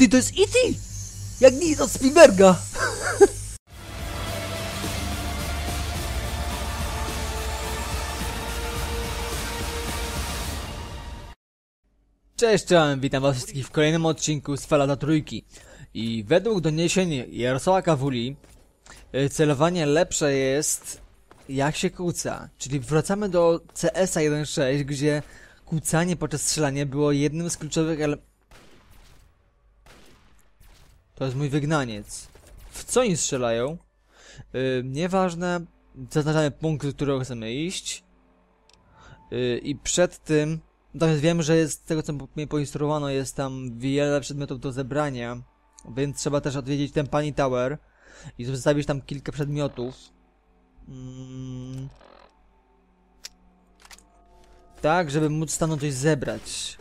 Ty, to jest E.T. Jak nic od Spielberga. Cześć, cześć, witam was wszystkich w kolejnym odcinku z Falata Trójki. I według doniesień Jarosława Kawuli, y, celowanie lepsze jest jak się kłóca. Czyli wracamy do CS-a 1.6, gdzie kłócanie podczas strzelania było jednym z kluczowych elementów. To jest mój wygnaniec. W co oni strzelają? Yy, nieważne. Zaznaczamy punkt, do którego chcemy iść. Yy, I przed tym... Natomiast wiem, że jest, z tego co mnie poinstruowano, jest tam wiele przedmiotów do zebrania. Więc trzeba też odwiedzić ten Pani Tower. I zostawić tam kilka przedmiotów. Mm. Tak, żeby móc stanąć coś zebrać.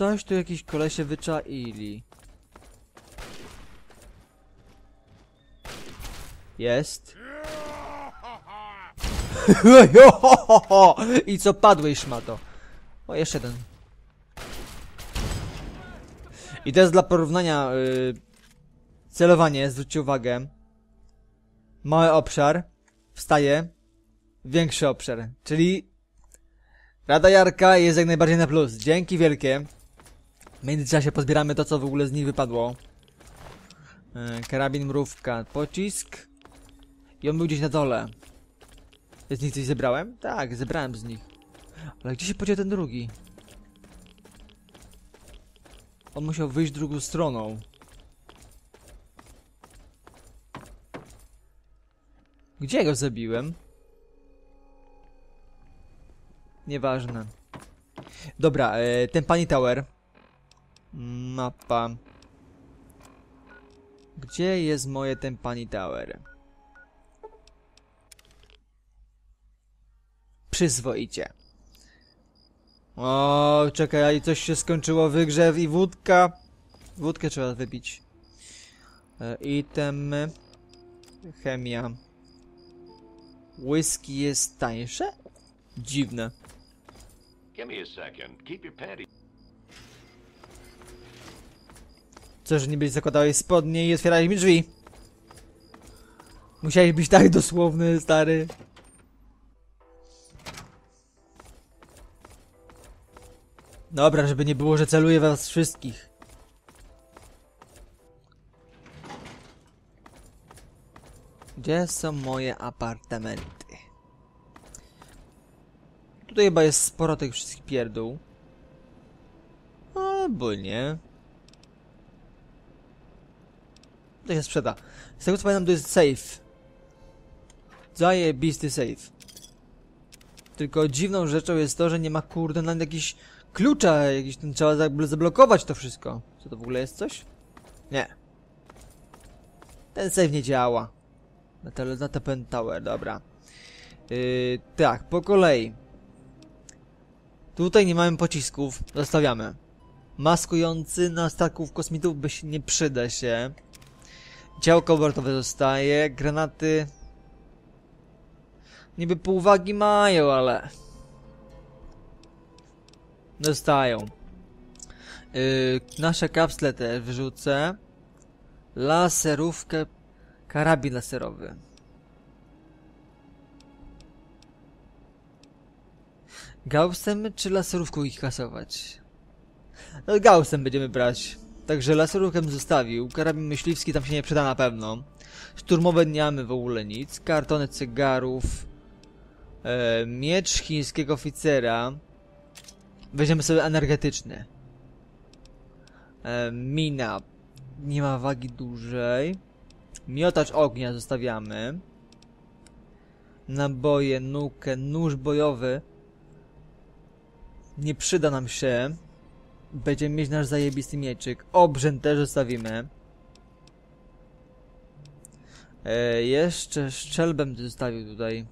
Coś tu jakiś kolesie wyczaili. Jest. I co padłeś, szmato? O, jeszcze jeden. I jest dla porównania yy, celowanie, zwróćcie uwagę. Mały obszar, wstaje, większy obszar, czyli Rada Jarka jest jak najbardziej na plus. Dzięki wielkie. W międzyczasie pozbieramy to, co w ogóle z nich wypadło. Yy, karabin, mrówka, pocisk. I on był gdzieś na dole. Z nich coś zebrałem? Tak, zebrałem z nich. Ale gdzie się podział ten drugi? On musiał wyjść drugą stroną. Gdzie go zabiłem? Nieważne. Dobra, e, ten pani tower. Mapa. Gdzie jest moje ten pani tower? Przyzwoicie. O, czekaj, coś się skończyło wygrzew i wódka. Wódkę trzeba wypić. E, itemy. Chemia. Whisky jest tańsze? Dziwne. Give me a second. Keep your panties. Że niby zakładałeś spodnie i otwierałeś mi drzwi? Musiałeś być tak dosłowny, stary. Dobra, żeby nie było, że celuję was wszystkich. Gdzie są moje apartamenty? Tutaj chyba jest sporo tych wszystkich pierdół. Albo nie. To się sprzeda. Z tego co pamiętam to jest safe. Zajebisty safe. Tylko dziwną rzeczą jest to, że nie ma kurde nawet jakiś klucza, jakiś ten trzeba za- zablokować to wszystko. Co to w ogóle jest coś? Nie. Ten save nie działa. Na, TPN Tower, dobra. Yy, tak, po kolei. Tutaj nie mamy pocisków, zostawiamy. Maskujący na staków kosmitów byś nie przyda się. Działko obortowe zostaje, granaty... Niby pół wagi mają, ale... Dostają. Yy, nasze kapsle też wyrzucę. Laserówkę. Karabin laserowy. Gaussem czy laserówką ich kasować? No, Gaussem będziemy brać. Także laserówkę zostawił. Karabin myśliwski tam się nie przyda na pewno. Szturmowe nie mamy w ogóle nic. Kartony cygarów. E, miecz chińskiego oficera. Weźmiemy sobie energetyczny. E, mina. Nie ma wagi dużej. Miotacz ognia zostawiamy. Naboje, nukę, nóż bojowy. Nie przyda nam się. Będziemy mieć nasz zajebisty mieczyk. Obrzęd też zostawimy. E, jeszcze szczelbem zostawił tutaj.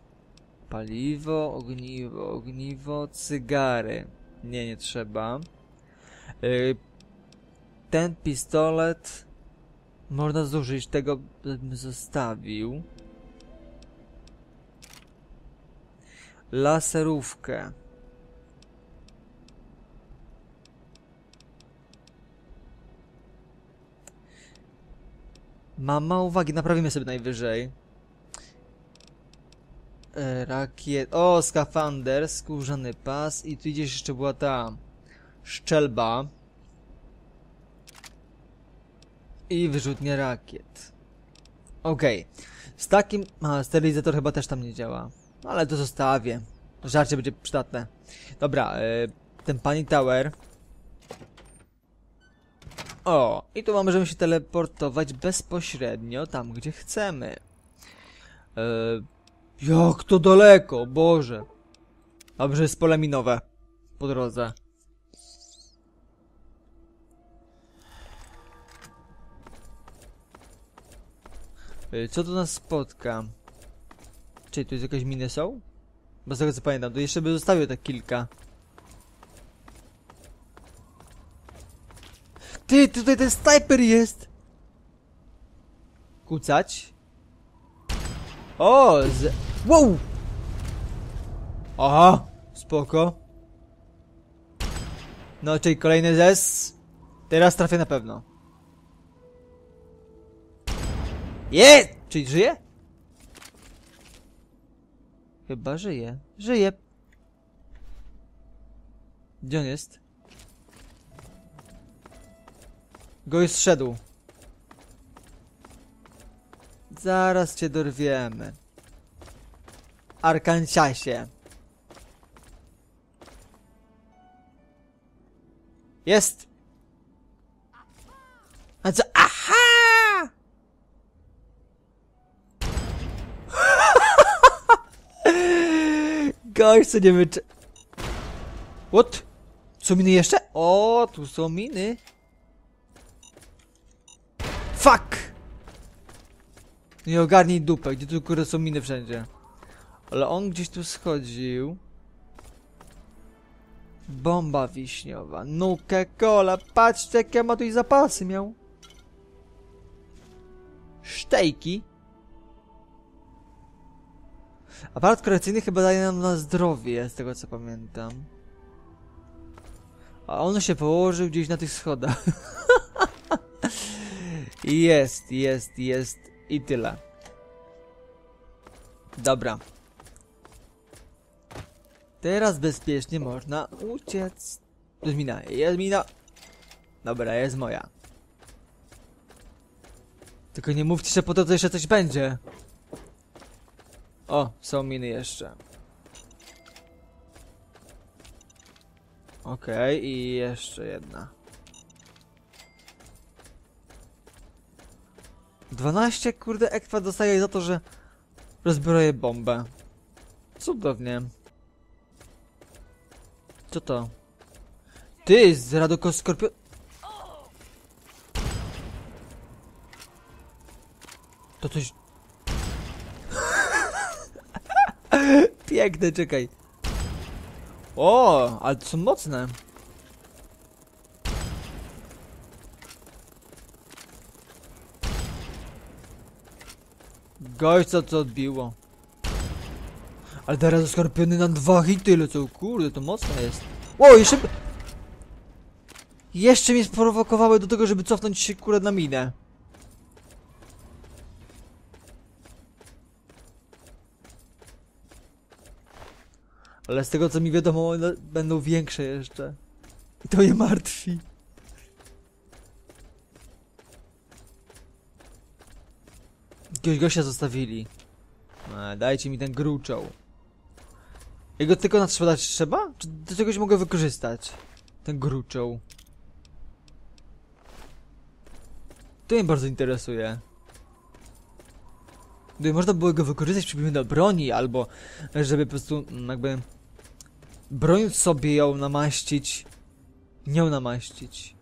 Paliwo, ogniwo, ogniwo, cygary. Nie, nie trzeba. Yy, ten pistolet można zużyć, tego bym zostawił. Laserówkę. Mam mało uwagi, naprawimy sobie najwyżej. E, rakiet... O, skafander, skórzany pas i tu gdzieś jeszcze była ta... Szczelba. I wyrzutnie rakiet. Okej. Z takim... A, sterylizator chyba też tam nie działa. Ale to zostawię. Żarcie będzie przydatne. Dobra, e, ten pani tower. O, i tu możemy się teleportować bezpośrednio tam, gdzie chcemy. E, jak to daleko, Boże. Dobrze, jest pole minowe po drodze. E, Co tu nas spotka? Czy tu jest jakieś miny są? Bo z tego co pamiętam, to jeszcze by zostawił tak kilka. Ty, tutaj ten snajper jest! Kucać. O, z... Wow! Aha, spoko. No, czyli kolejny zes. Teraz trafię na pewno. Jest! Czyli żyje? Chyba żyje. Żyje. Gdzie on jest? Gość zszedł. Zaraz cię dorwiemy. Arkanciasie. Jest! A co? Aha! Gość co nie wyczy... What? Są miny jeszcze? O, tu są miny. Fuck! Nie ogarnij dupę, gdzie tu kurde są miny wszędzie. Ale on gdzieś tu schodził. Bomba wiśniowa, nukę cola, patrzcie jakie ma tu zapasy miał. Sztejki. Aparat korekcyjny chyba daje nam na zdrowie, z tego co pamiętam. A on się położył gdzieś na tych schodach. Jest, jest, jest i tyle. Dobra. Teraz bezpiecznie można uciec. Jest mina, jest mina. Dobra, jest moja. Tylko nie mówcie, że po to jeszcze coś będzie. O, są miny jeszcze. Okej, i jeszcze jedna. 12 kurde ekwa dostaje za to, że rozbroję bombę. Cudownie. Co to? Ty, z Radoko Skorpio... To coś... Piękne, czekaj. O, ale to są mocne. Gość co odbiło. Ale teraz skorpiony na dwa hity lecą, kurde, to mocne jest. O, jeszcze... Jeszcze mnie sprowokowały do tego, żeby cofnąć się kurde na minę. Ale z tego co mi wiadomo, one będą większe jeszcze. I to mnie martwi. Jakiegoś gościa zostawili. E, dajcie mi ten gruczoł. Jego tylko na sprzedać trzeba? Czy do czegoś mogę wykorzystać? Ten gruczoł. To mnie bardzo interesuje. Gdyby można było go wykorzystać przyjmijmy do broni, albo żeby po prostu mm, jakby broń sobie ją namaścić, nią namaścić.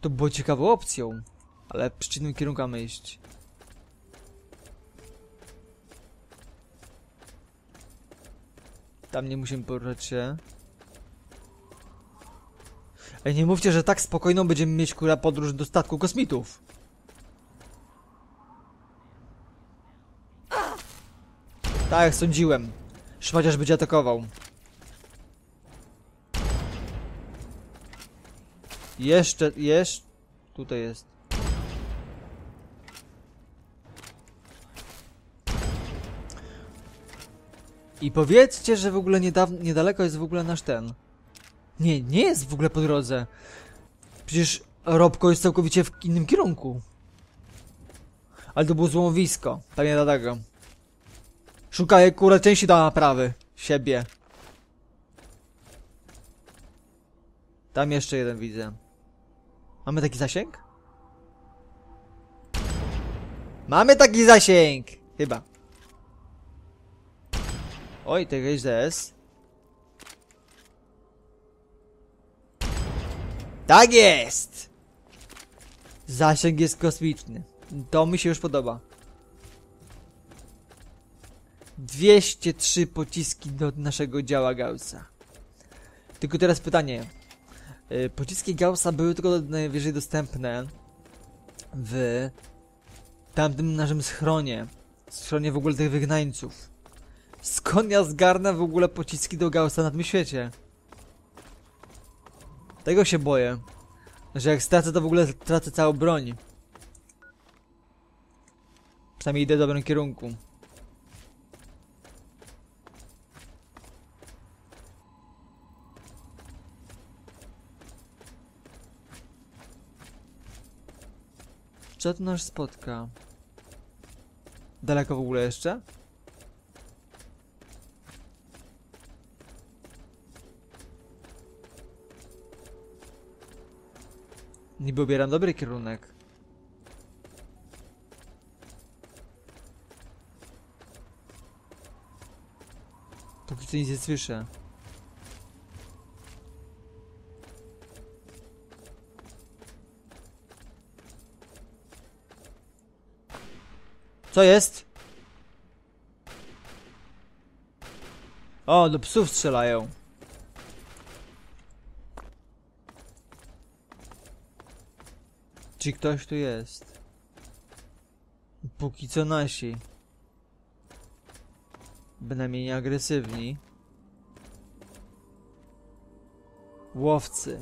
To było ciekawą opcją, ale w przeciwnym kierunku mamy iść. Tam nie musimy poruszać się. Ej, nie mówcie, że tak spokojną będziemy mieć kura podróż do statku kosmitów. Tak, jak sądziłem. Szmaciarz będzie atakował. Jeszcze, jeszcze... Tutaj jest. I powiedzcie, że w ogóle niedaleko jest w ogóle nasz ten. Nie, nie jest w ogóle po drodze. Przecież Robko jest całkowicie w innym kierunku. Ale to było złomowisko, pewnie dlatego. Szukaję kurę części do naprawy. Siebie. Tam jeszcze jeden widzę. Mamy taki zasięg? Mamy taki zasięg! Chyba. Oj, tego jest. Tak jest! Zasięg jest kosmiczny. To mi się już podoba. 203 pociski do naszego działa Gaussa. Tylko teraz pytanie. Y, Pociski Gaussa były tylko najwyżej dostępne w tamtym naszym schronie. Schronie w ogóle tych wygnańców. Skąd ja zgarnę w ogóle pociski do Gaussa na tym świecie? Tego się boję. Że jak stracę to w ogóle tracę całą broń. Przynajmniej idę w dobrym kierunku. Co tu nas spotka? Daleko w ogóle jeszcze? Niby obieram dobry kierunek. Póki co nic nie słyszę. Co jest? O, do psów strzelają. Czy ktoś tu jest? Póki co nasi. Bynajmniej nie agresywni. Łowcy.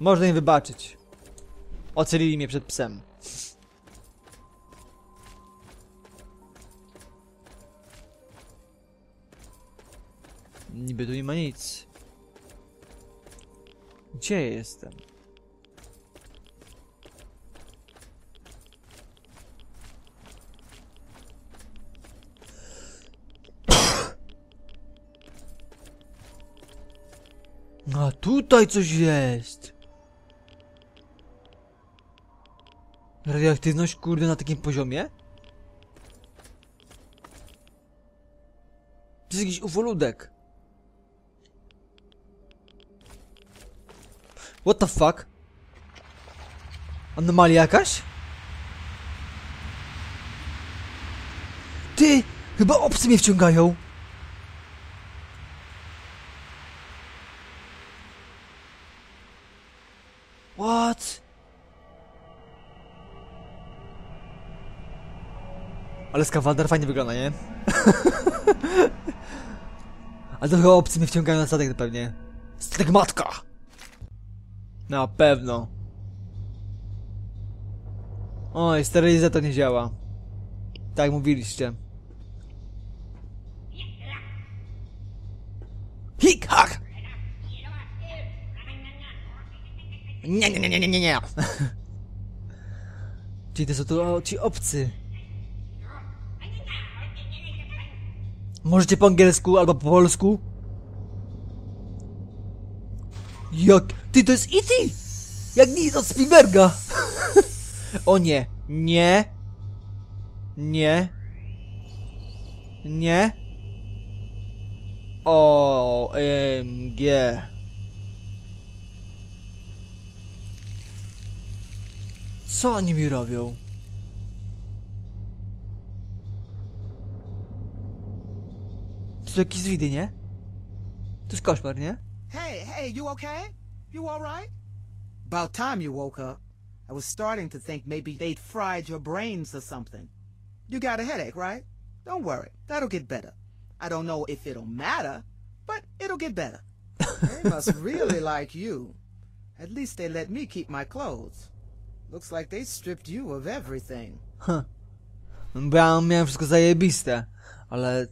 Można im wybaczyć. Ocalili mnie przed psem. Niby tu nie ma nic. Gdzie jestem? A tutaj coś jest. Radioaktywność kurde na takim poziomie? To jest jakiś ufoludek. What the fuck? Anomalia jakaś? Ty! Chyba obcy mnie wciągają! What? Ale skawander fajnie wygląda, nie? Ale to chyba obcy mnie wciągają na statek pewnie. Stygmatka! Na pewno. Oj, sterylizator nie działa. Tak mówiliście. Hik, hak! Nie, nie, nie, nie, nie, nie, nie. Czyli to są tu o, ci obcy. Możecie po angielsku albo po polsku? Jak? Ty, to jest E.T. Jak nic od Spielberga! o nie, nie, nie, nie. O, M, G. Co oni mi robią? To jakieś zwidy, nie? To jest koszmar, nie? Hey, hey, you okay? You alright? About time you woke up. I was starting to think maybe they'd fried your brains or something. You got a headache, right? Don't worry, that'll get better. I don't know if it'll matter, but it'll get better. they must really like you. At least they let me keep my clothes. Looks like they stripped you of everything. Huh. Bo ja miałem wszystko zajebiste. Ale...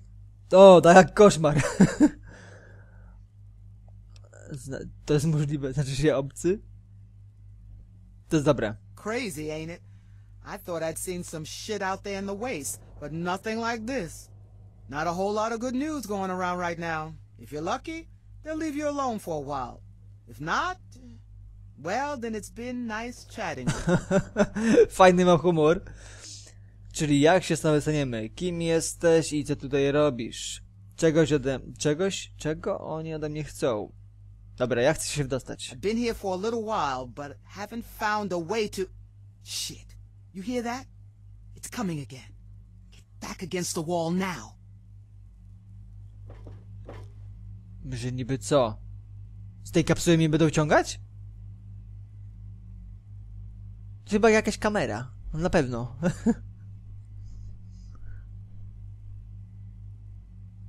O, tak jak koszmar. To jest możliwe, znaczy się obcy? To jest dobre. Crazy, ain't it? I thought I'd seen some shit out there in the waste, but nothing like this. Not a whole lot of good news going around right now. If you're lucky, they'll leave you alone for a while. If not, well, then it's been nice chatting. Fajny ma humor. Czyli jak się staniemy? Kim jesteś i co tutaj robisz? Czegoś ode... Czegoś? Czego oni ode mnie chcą? Dobra, ja chcę się wdostać. I've been here for a little while, but haven't found a way to... Shit. You hear that? It's coming again. Get back against the wall now. Że niby co? Z tej kapsuły mnie będą ciągać? Chyba jakaś kamera. Na pewno.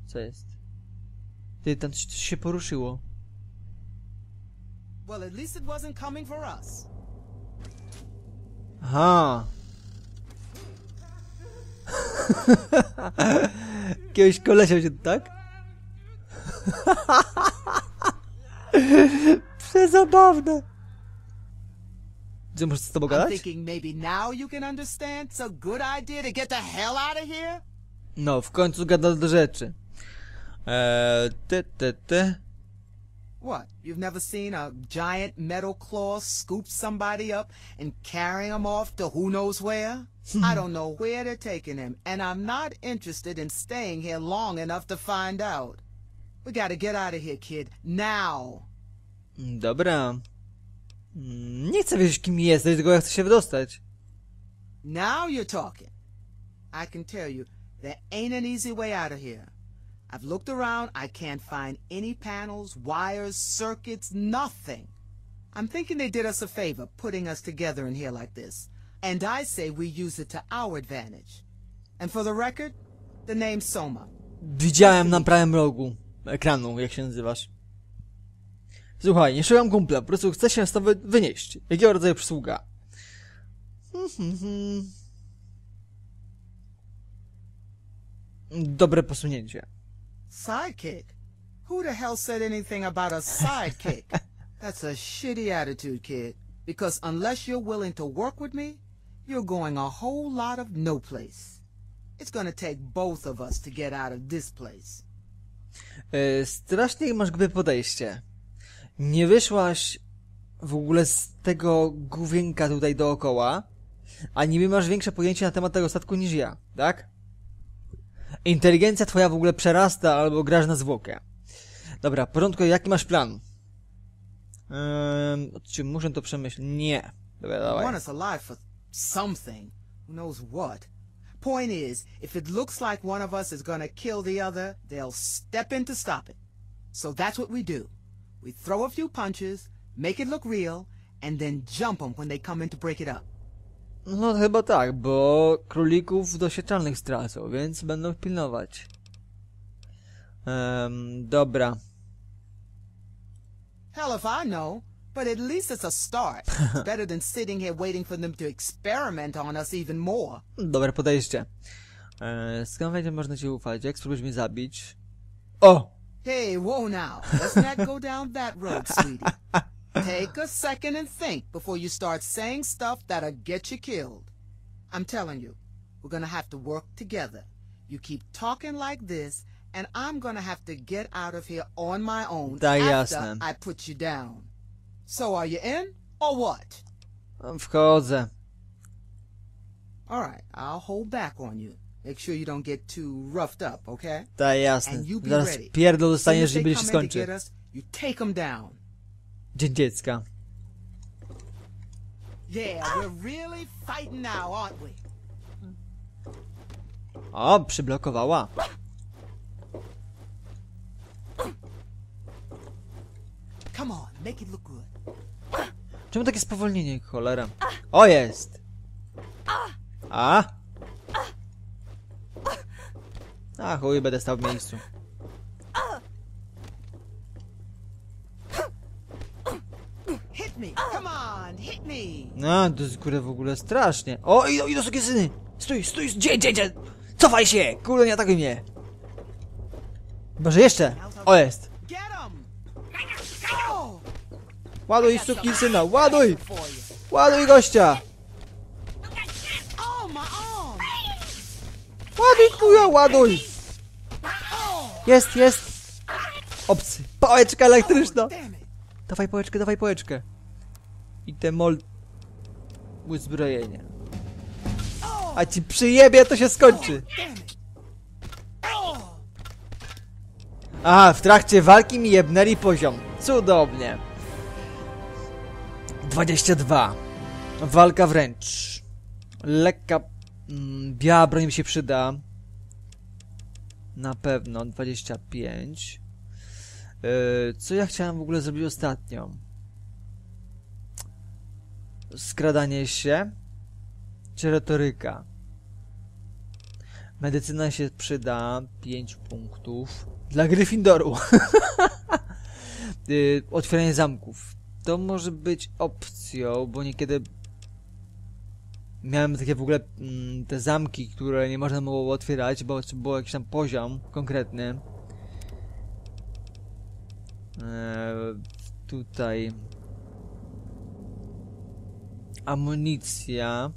Co jest? Ty, tam coś, coś się poruszyło. Well, at least it wasn't coming for us. Aha. Jakiegoś kolesia się, tak? Przezabawne. Czy muszę z tobą gadać? thinking maybe now you can understand it's a good idea to get the hell out of here? No, w końcu gada do rzeczy. Eee, ty, ty, ty. What? You've never seen a giant metal claw scoop somebody up and carry him off to who knows where? I don't know where they're taking him, and I'm not interested in staying here long enough to find out. We gotta get out of here, kid. Now. Dobra. Nie chcę wiedzieć, kim jesteś, tylko ja chcę się wydostać. Now you're talking. I can tell you, there ain't an easy way out of here. I've looked around, I can't find any panels, wires, circuits, nothing. I'm thinking they did us a favor putting us together in here like this. And I say we use it to our advantage. And for the record, the name's Soma. Widziałem na prawym rogu ekranu, jak się nazywasz. Słuchaj, nie szukam kumpla, po prostu chcę się tobą wynieść. Jakiego rodzaju przysługa? Dobre posunięcie. Sidekick? Who the hell said anything about a sidekick? That's a shitty attitude, kid. Because unless you're willing to work with me, you're going a whole lot of no place. It's gonna take both of us to get out of this place. E, strasznie masz głupe podejście. Nie wyszłaś w ogóle z tego główienka tutaj dookoła, a niby masz większe pojęcie na temat tego statku niż ja, tak? Inteligencja twoja w ogóle przerasta albo grasz na zwłokę. Dobra, porządku, jaki masz plan? Ehm, czy muszę to przemyśleć? Nie. Dobra, They want dawaj. us alive for something. Who knows what? Point is, if it looks like one of us is gonna kill the other, they'll step in to stop it. So that's what we do. We throw a few punches, make it look real, and then jump them when they come in to break it up. No chyba tak, bo królików doświadczalnych stracą, więc będą pilnować. Ehm, dobra. Hell if I know, but at least it's a start. it's better than sitting here waiting for them to experiment on us even more. Dobre podejście. Eee, skąd będzie można ci ufać? Jak spróbujesz mnie zabić? O! Hey, whoa now. Let's not go down that road, sweetie. Take a second and think before you start saying stuff that'll get you killed. I'm telling you, we're gonna have to work together. You keep talking like this, and I'm gonna have to get out of here on my own after jasne. I put you down. So are you in, or what? Of Wchodzę. Alright, I'll hold back on you. Make sure you don't get too roughed up, okay? Jasne. And you be Zaraz ready. pierdol dostaniesz, as że they się come in to skończy. get us, you take them down. Dzień dziecka. O, przyblokowała. Czemu takie spowolnienie, cholera? O, jest! A? A, chuj, będę stał w miejscu. Hit me! Come on, hit me! No, to jest kurde w ogóle strasznie. O, idą, idą syny! Stój, stój, gdzie, gdzie, gdzie? Cofaj się! Kurde, nie atakuj mnie! Może jeszcze? O, jest! Oh, Ładuj, suki syna, ładuj! Ładuj gościa! Oh! Ładuj kuja, ładuj! Jest, jest! Obcy. Pałeczka elektryczna! It! Dawaj pałeczkę, dawaj pałeczkę. I te mol... Uzbrojenie. A ci przyjebie, to się skończy. It! Oh, A, w trakcie walki mi jebnęli poziom. Cudownie. 22. Walka wręcz. Lekka... Mm, biała broń mi się przyda. Na pewno. 25. Yy, co ja chciałem w ogóle zrobić ostatnio? Skradanie się? Czy retoryka? Medycyna się przyda. 5 punktów. Dla Gryffindoru. y, otwieranie zamków. To może być opcją, bo niekiedy miałem takie w ogóle mm, te zamki, które nie można było otwierać, bo było jakiś tam poziom konkretny. Eee, tutaj amunicja.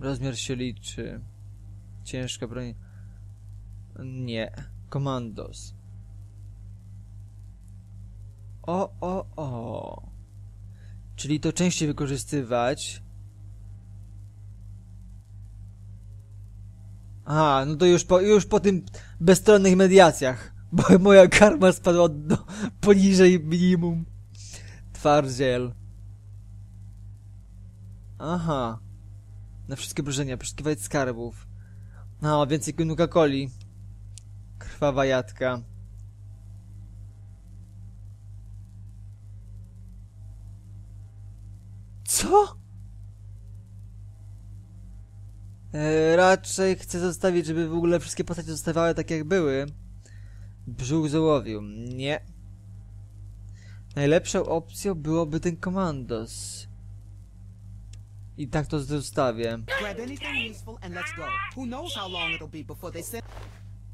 Rozmiar się liczy. Ciężka broń. Nie. Komandos. O o o. Czyli to częściej wykorzystywać. A no to już po, już po tym bezstronnych mediacjach bo moja karma spadła do, poniżej minimum. Twardziel Aha. Na wszystkie obrażenia, poszukiwać skarbów. No, więcej Nuka-Coli. Krwawa jadka. Co? E, raczej chcę zostawić, żeby w ogóle wszystkie postacie zostawały tak jak były. Brzuch załowił. Nie. Najlepszą opcją byłoby ten komandos. I tak to zostawię.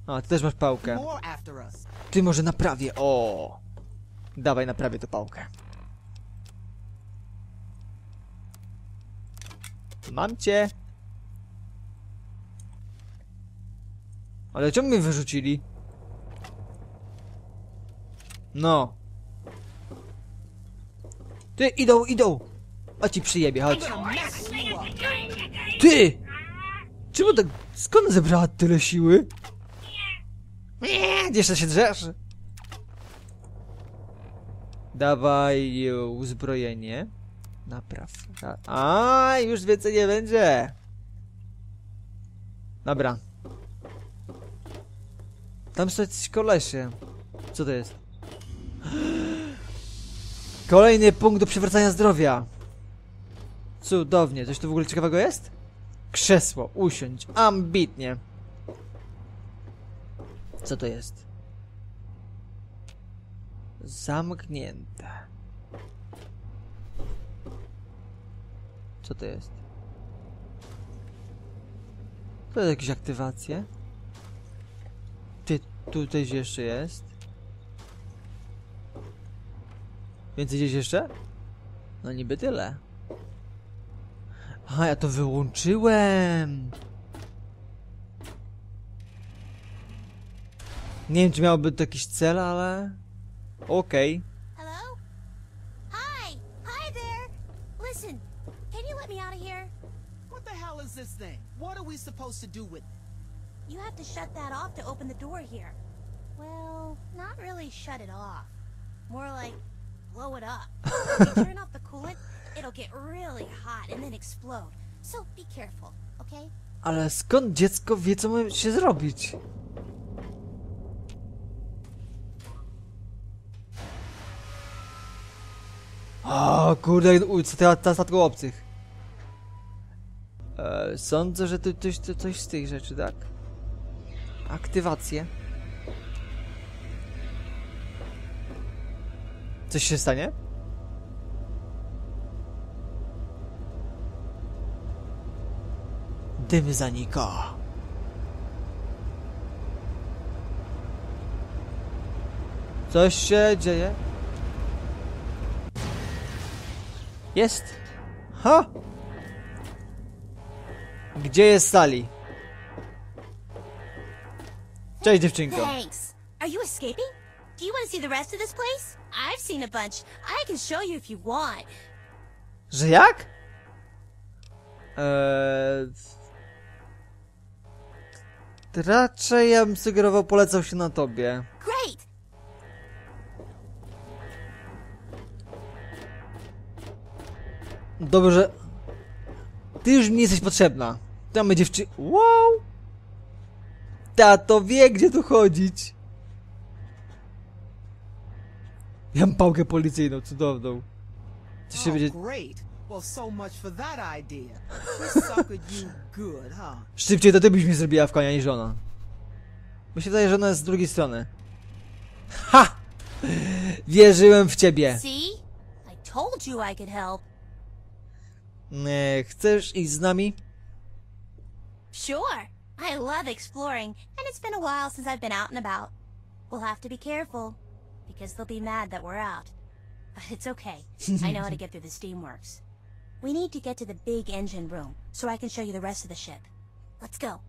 A, ty też masz pałkę. Ty może naprawię. O! Dawaj, naprawię tę pałkę. Mam cię. Ale czemu mnie wyrzucili? No. Ty, idą, idą! A ci przyjebie, chodź. Ty! Czemu tak... Skąd zebrała tyle siły? Nie, jeszcze się drzesz. Dawaj uzbrojenie. Napraw. A, już więcej nie będzie. Dobra. Tam są jacyś kolesie. Co to jest? Kolejny punkt do przywracania zdrowia. Cudownie. Coś tu w ogóle ciekawego jest? Krzesło. Usiądź. Ambitnie. Co to jest? Zamknięte. Co to jest? To jest jakieś aktywacje? Ty, tutaj jeszcze jest? Więcej gdzieś jeszcze? No niby tyle. A, ja to wyłączyłem! Nie wiem, czy miałby to jakiś cel, ale... Okej. Is this thing? What are we supposed to do with it? You have to shut that off to open the door here. Well, not really shut it off. More like blow it up. turn off the coolant, Ale skąd dziecko wie, co ma się zrobić? O kurde, co ta, ta statku obcych. E, sądzę, że to, to, to coś z tych rzeczy, tak? Aktywacje. Coś się stanie? Dym zanika. Coś się dzieje? Jest. Ha! Gdzie jest Sally? Cześć dziewczynko. Thanks. Are you escaping? Do you want to see the rest of this place? I've seen a bunch. I can show you if you want. Że jak? Eee... Raczej ja bym sugerował polecał się na tobie. Great. Dobrze. Ty już mi nie jesteś potrzebna. Tam będzie. Wow! Tato wie, gdzie tu chodzić. Ja mam pałkę policyjną, cudowną. Co się Oh, będzie... great. Well, so much for that idea. Suckered you good, huh? Szybciej to ty byś mi zrobiła w konia niż żona. Mi się wydaje, że ona jest z drugiej strony. Ha! Wierzyłem w ciebie. See? I told you I could help. Nie, chcesz iść z nami? Sure. I love exploring, and it's been a while since I've been out and about. We'll have to be careful, because they'll be mad that we're out. But it's okay. I know how to get through the steamworks. We need to get to the big engine room, so I can show you the rest of the ship. Let's go.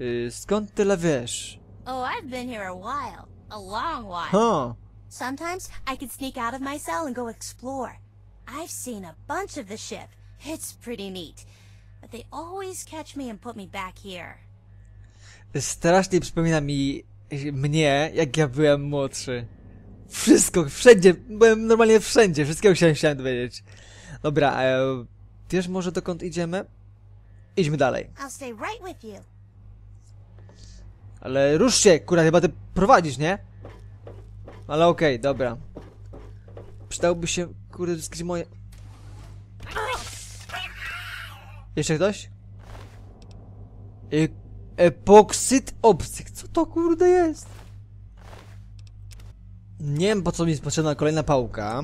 Y, skąd tyle wiesz? Oh, I've been here a while. A long while. Ha! Sometimes I could sneak out of my cell and go explore. I've seen a bunch of the ship. It's pretty neat. But they always catch me and put me back here. Strasznie przypomina mi mnie, jak ja byłem młodszy. Wszystko, wszędzie, byłem normalnie wszędzie, wszystkiego chciałem, chciałem dowiedzieć. Dobra, e, wiesz może dokąd idziemy? Idźmy dalej. I'll stay right with you. Ale rusz się, kurwa, chyba ty prowadzisz, nie? Ale okej, dobra. Przydałoby się, kurde, zyskać moje... Jeszcze ktoś? E epoksyd obcych. Co to kurde jest? Nie wiem po co mi jest potrzebna kolejna pałka,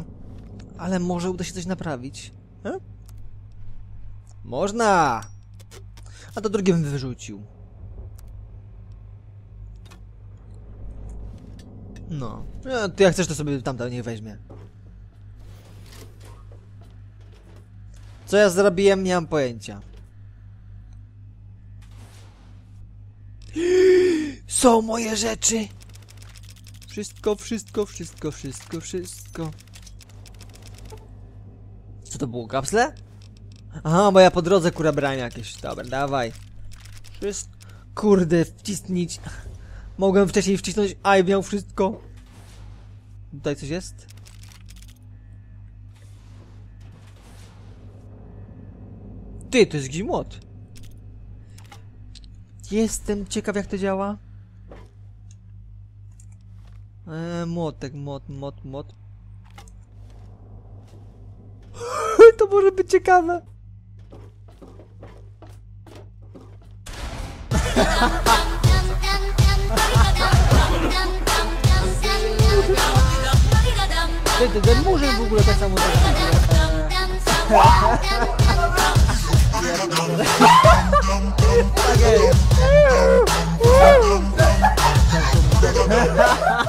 ale może uda się coś naprawić. E? Można! A to drugie bym wyrzucił. No. no to jak chcesz, to sobie tamta niech weźmie. Co ja zrobiłem, nie mam pojęcia. Są moje rzeczy! Wszystko, wszystko, wszystko, wszystko, wszystko. Co to było, kapsle? Aha, bo ja po drodze kura brałem jakieś. Dobra, dawaj. Wszystko. Kurde, wcisnąć. Mogłem wcześniej wcisnąć, a miał wszystko. Tutaj coś jest? Ty, to jest jakiś młot. Jestem ciekaw jak to działa. Eee, młotek, młot, młot, młot. To może być ciekawe. Ty, ty, ten murzyn w ogóle tak samo tak